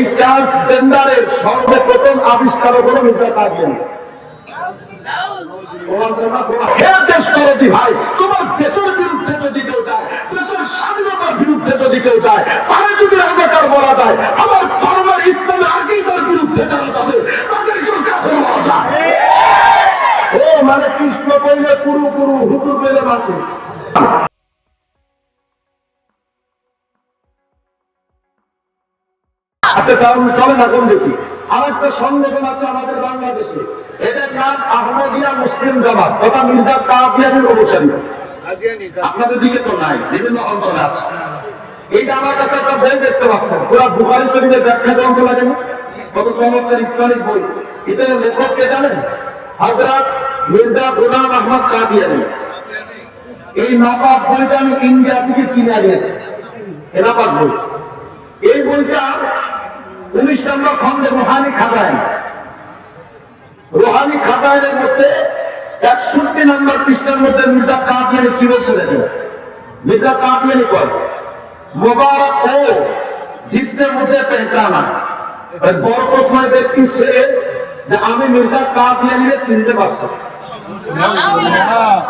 এই ট্রান্সজেন্ডারের সর্বপ্রথম আবিষ্কারক হলো মির্জা কাদিয়ানি প্রমাণ আছে না? প্রমাণ। হে দেশ দরদি ভাই তোমার দেশের বিরুদ্ধে যদি কেউ যায়, দেশের স্বাধীনতার বিরুদ্ধে যদি কেউ যায়, তাহলে যদি রাজাকার বলা যায়, আমার ধর্মের ইসলামের আকিদার বিরুদ্ধে যারা যাবে তাদেরকেও কাফের বলা যায় ও মানে কৃষ্ণ কইলে কুরু কুরু, হুকুর পেলে মাকে আচ্ছা তাহলে চলে না কোন দেখি আর একটা সংগঠন আছে আমাদের বাংলাদেশে। এদের নাম আহমদিয়া মুসলিম জামাত। তথা মির্জা কাদিয়ানির অনুসারী আপনাদের দিকে তো নাই বিভিন্ন অঞ্চলে আছে। এই যে আমার কাছে একটা বই দেখতে পাচ্ছেন পুরা বুখারি শরীফের ব্যাখ্যা গ্রন্থ লাগে না? কত চমৎকার ইসলামিক বই। এদের লেখক কে জানেন? হজরত মির্জা গুলাম আহমদ কাদিয়ানি। এই নবাব বইটা আমি ইন্ডিয়া থেকে কিনে আনিয়েছি। এনাবাদ বই। এই বইটা উনিশ নম্বর খন্ডে রুহানি খাজায় রুহানি খাজায়নের মধ্যে একষট্টি নম্বর পৃষ্ঠার মধ্যে মির্জা কাদিয়ানি কি বলছে দেখো? মির্জা কাদিয়ানি কয়, মোবারক ও জিসনে মুঝে পেহচানা। বরকতময় ব্যক্তি সে যে আমি মির্জা কাদিয়ানিকে চিনতে পারছি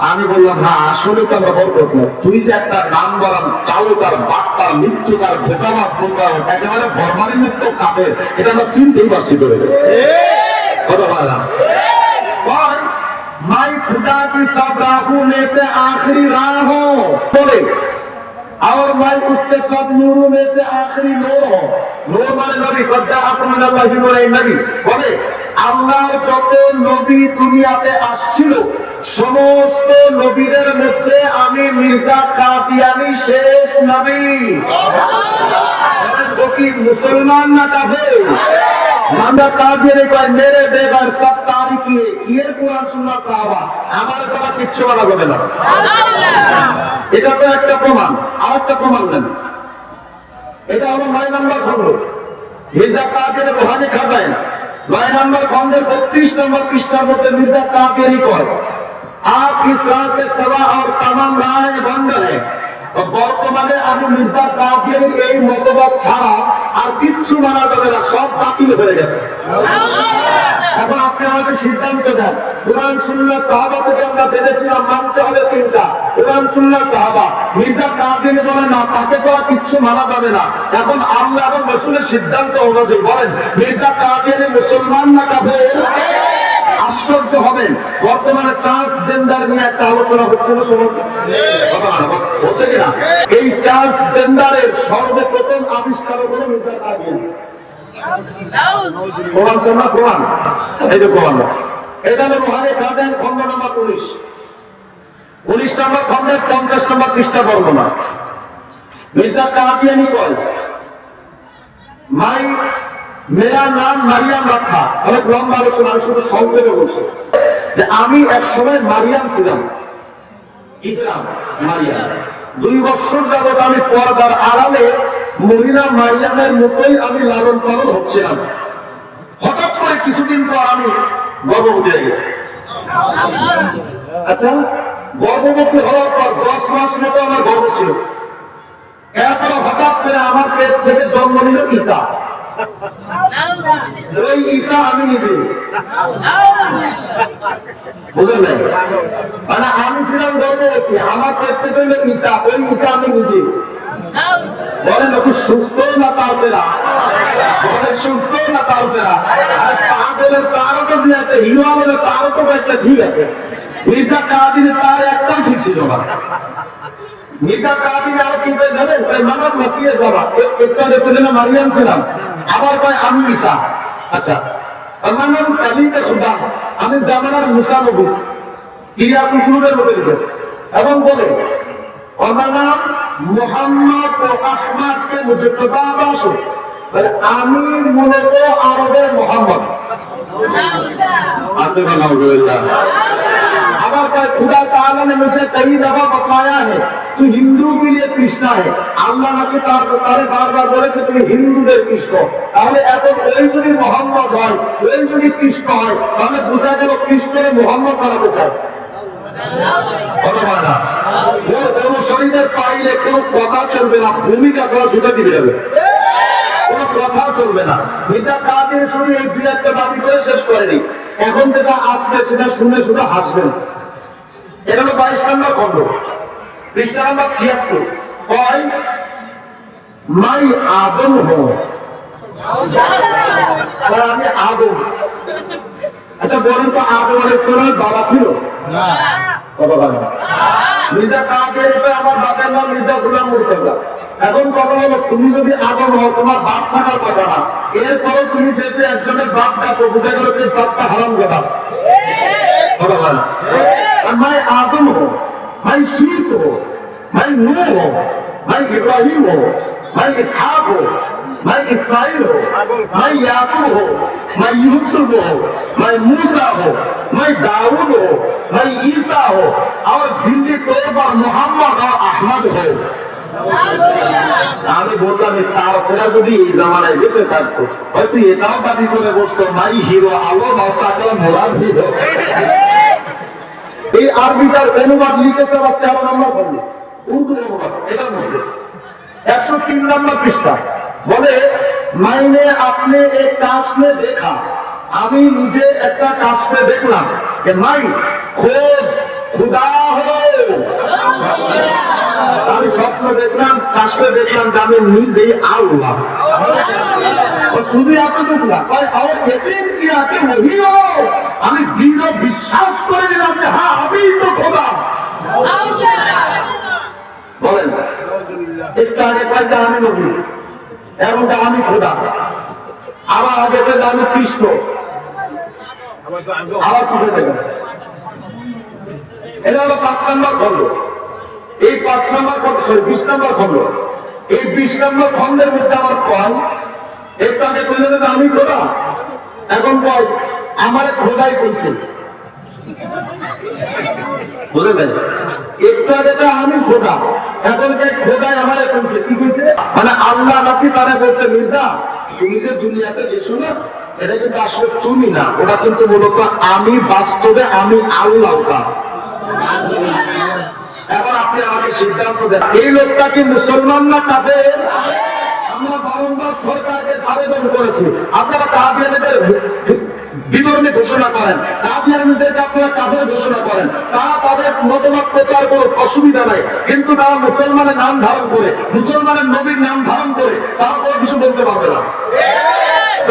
আমি বললাম না আসলে তো আমরা বরকত নয় তুই যে একটা নাম বলাম কালোকার বাট্টার মৃত্যুকার ভোকামাস বলতাম একেবারে ফরমালিন মুক্ত কাপের এটা আমরা চিনতেই পারছি করে কথা বললাম और मैं खुदा की सब राहों में से आखिरी राह हूँ बोले और मैं उसके सब नूरों में से आखिरी नूर हूँ নূর মানে নবী কজ্জা আক্রমণ আল্লাহ নূরাই নবী বলে আল্লাহর যত নবী দুনিয়াতে আসছিল সমস্ত নবীদের মধ্যে আমি মির্জা কাদিয়ানি শেষ নবী। কি মুসলমান না কাফের? মেরে বেগার সব তারিখি কিয়ে কোরআন সুন্নাহ সাহাবা? আমার কিচ্ছু বলা না। এটা তো একটা প্রমাণ। আর একটা প্রমাণ দেন। এটা হলো নয় নম্বর খন্ড রোহানি খাজাইন নয় নম্বর খন্ডের বত্রিশ নম্বর পৃষ্ঠার মধ্যে মির্জা কাদেরই কর आप इस राह के सवा और तमाम राहें बंद है তো বর্তমানে আমি মির্জা কাদের এই মতবাদ ছাড়া আর কিচ্ছু মানা যাবে না, সব বাতিল হয়ে গেছে। এখন আপনি আমাকে সিদ্ধান্ত দেন, কোরআন সাহাবা থেকে আমরা জেনেছিলাম মানতে হবে তিনটা। কোরআন সাহাবা। মির্জা কাদিন বলে, না, তাকে ছাড়া কিচ্ছু মানা যাবে না। এখন আল্লাহ এবং সিদ্ধান্ত অনুযায়ী বলেন, মির্জা কাদিয়ানি মুসলমান না কাফের? আশ্চর্য হবেন বর্তমানে ট্রান্সজেন্ডার নিয়ে একটা আলোচনা হচ্ছে না সমাজে কথা বলো, বলো, হচ্ছে কিনা এই ট্রান্সজেন্ডারের সর্বপ্রথম আবিষ্কারক হলো নম্বর খন্ডের পঞ্চাশ নম্বর মাই মেরা নাম মারিয়াম রাখা। অনেক লম্বা আলোচনা, আমি শুধু সংক্ষেপে বলছি। যে আমি এক সময় মারিয়াম ছিলাম। ইসলাম মারিয়াম। দুই বছর যাবত আমি পর্দার আড়ালে মহিলা মারিয়ামের মতোই আমি লালন পালন হচ্ছিলাম। হঠাৎ করে কিছুদিন পর আমি গর্ভবতী হয়ে গেছি। আচ্ছা গর্ভবতী হওয়ার পর দশ মাস মতো আমার গর্ভ ছিল। এরপর হঠাৎ করে আমার পেট থেকে জন্ম নিল ঈসা। ঈসা মানে আমি ছিলাম গর্ভবতী আমার থেকে হইল ঈসা ওই ঈসা আমি নিজে। বলেন একটু সুস্থ না তার সেরা? বলেন সুস্থ না তার সেরা? আর পাগলের তারও তো একটা হিরো আমাদের তারও তো একটা ঠিক আছে। মির্জা কাদিনের তার একদম ঠিক ছিল না। মির্জা কাদিন আর কি পেয়ে যাবেন? ওই মানব মাসিয়ে যাবা একটা দেখতে দিলাম মারিয়াম ছিলাম। আবার কয়, আমি ঈসা আচ্ছা আমার কালিকা সুদা আমি। জামানার মুসা নবী। কিরিয়াতুল কুলুবের মধ্যে লিখেছে। এবং বলে আমার নাম মোহাম্মদ ও আহমাদকে মুঝে প্রদাবাস আমি মূলত মোহাম্মদ। আবার খুদা তাহলে মুঝে কই দফা বতলায়া হ্যাঁ তো হিন্দু মিলিয়ে কৃষ্ণায় আল্লাহ নাকি তার তারে বারবার বলেছে, তুমি হিন্দুদের কৃষ্ণ। তাহলে এত ওই যদি মোহাম্মদ হয় ওই যদি কৃষ্ণ হয়, তাহলে বোঝা যাবে কৃষ্ণের মোহাম্মদ বানাতে চায়। কোনো কথা চলবে না শুনে শেষ করেনি। এখন যেটা আসবে সেটা শুনে শুনে হাসবেন। এটা হলো বাইশ নম্বর খন্ড পৃষ্ঠা নম্বর ছিয়াত্তর। কয়? মাই আদম হো। আমি আদম। আচ্ছা বলেন তো আদম আলাইসালামের বাবা ছিল? কথা বলেন না। মির্জা কাদের আমার বাপের নাম মির্জা গুলাম মুর্তজা। এখন কথা হলো তুমি যদি আদম হও তোমার বাপ থাকার কথা না। এরপরে তুমি যেহেতু একজনের বাপ ডাকো বুঝা গেল যে বাপটা হারাম জবাব কথা বলেন। আর মাই আদম হো। ভাই শীত ভাই নূ ভাই ইব্রাহিম ভাই ইসহাক ভাই ইসমাইল ভাই ইয়াকুব ভাই ইউসুফ ভাই মুসা ভাই দাউদ ভাই ঈসা আর জিন্দি তোবার মোহাম্মদ আর আহমদ হোক আমি বললাম তার সেরা যদি এই জামানায় বেঁচে থাকতো, হয়তো এটাও দাবি করে বসতো নাই হিরো আলো বা তাকে মোলা হিরো। এই আরবিটার অনুবাদ লিখেছে আবার তেরো নম্বর খন্ড উর্দু অনুবাদ একশো তিন নম্বর পৃষ্ঠা। বলে, মাইনে আপনি এক কাজ মে দেখা। আমি নিজে একটা কাজ মে দেখলাম মাইন, খোদ খুদা হো আমি স্বপ্ন দেখলাম কাজটা দেখলাম যে আমি নিজেই আল্লাহ। শুধু এতটুকু না আমি দৃঢ় বিশ্বাস করে নিলাম যে হ্যাঁ আমি তো খোদা। বলেন, একটু আগে পাই যে, আমি নবী। যে আমি খোদা। আবার আগে পেয়ে যে, আমি কৃষ্ণ। আবার কি এটা হলো পাঁচ নম্বর খন্ড এই পাঁচ নম্বর খন্ড সরি বিশ নম্বর খন্ড এই বিশ নম্বর খন্ডের মধ্যে আমার কয় একটু আগে কইলে যে আমি খোদা। এখন কয় আমার খোদাই করছে। বুঝলেন একটু আমি খোদা। এখন কে খোদাই আমারে কইছে কি কইছে? মানে আল্লাহ নাকি তারে বলছে, মির্জা, তুমি যে দুনিয়াতে গেছো না, এটা কিন্তু আসলে তুমি না। ওটা কিন্তু মূলত আমি, বাস্তবে আমি আল্লাহ এখন আপনি আমাকে সিদ্ধান্ত দেন। এই লোকটা কি মুসলমান না আমরা বারংবার সরকারকে আবেদন করেছি। আপনারা বিবরণী ঘোষণা করেন। আপনারা কাদের ঘোষণা করেন। তারা তাদের মতামত প্রচার অসুবিধা নাই। কিন্তু তারা মুসলমানের নাম ধারণ করে, মুসলমানের নবীর নাম ধারণ করে, তারা কোনো কিছু বলতে পারবে না।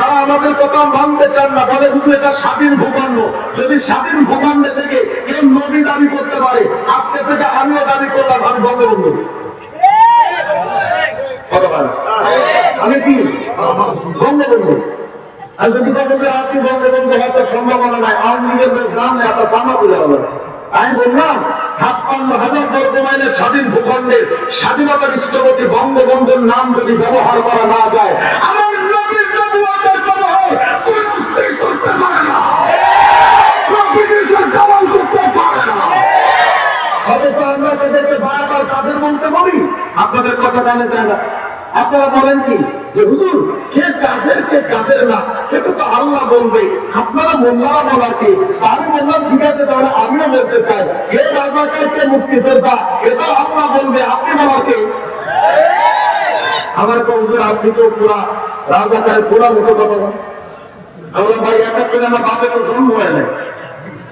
তারা আমাদের কথা মানতে চান না। বলে শুধু এটা স্বাধীন ভূখণ্ড। যদি স্বাধীন ভূখণ্ডে থেকে কেউ নবী দাবি করতে পারে। আজকে থেকে আমিও দাবি করলাম, আমি বঙ্গবন্ধু। আমি কি? বঙ্গবন্ধু। আর যদি যে আপনি বঙ্গবন্ধু হয়তো সম্ভাবনা নাই, আওয়ামী লীগের সামা হবে। আমি বললাম, ছাপ্পান্ন হাজার বর্গ স্বাধীন ভূখণ্ডের স্বাধীনতার স্থপতি বঙ্গবন্ধুর নাম যদি ব্যবহার করা না যায়, আমার নবীর কোন বলতে বলি আপনাদের কথা জানে যায় না। আপনারা বলেন কি? যে হুজুর কে কাজের কে কাজের না? এটা তো আল্লাহ বলবে। আপনারা মোল্লারা বলার কি? আমি বললাম, ঠিক আছে, তাহলে আমিও বলতে চাই। কে রাজাকার কে মুক্তিযোদ্ধা? এটা আল্লাহ বলবে। আপনি বলার কে? আমার তো হুজুর, আপনি তো পুরা রাজাকারের পুরা মতো কথা আমরা ভাই একটা করে আমার বাপের তো জন্ম হয় না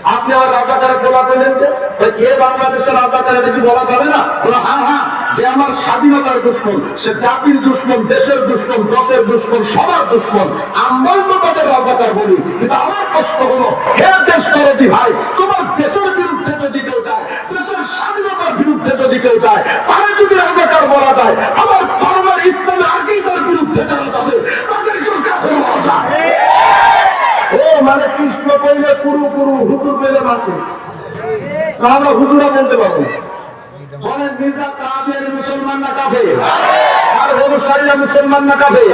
আপনি আমার রাজাকারে বলা পেলেন যে ভাই, কে বাংলাদেশের রাজাকারে দেখি বলা যাবে না বলা হ্যাঁ হ্যাঁ যে আমার স্বাধীনতার দুশ্মন সে জাতির দুশ্মন দেশের দুশ্মন দশের দুশ্মন সবার দুশ্মন আমরাও তো তাদের রাজাকার বলি। কিন্তু আমার প্রশ্ন হলো হে দেশ করতি ভাই তোমার দেশের বিরুদ্ধে যদি কেউ যায় দেশের স্বাধীনতার বিরুদ্ধে যদি কেউ যায় তাহলে যদি রাজাকার বলা যায় আমার পেলে তা আমরা হুজুরা বলতে পারব। বলেন, মির্জা কাদের মুসলমান না কাফে আর অনুসারীরা মুসলমান না কাফে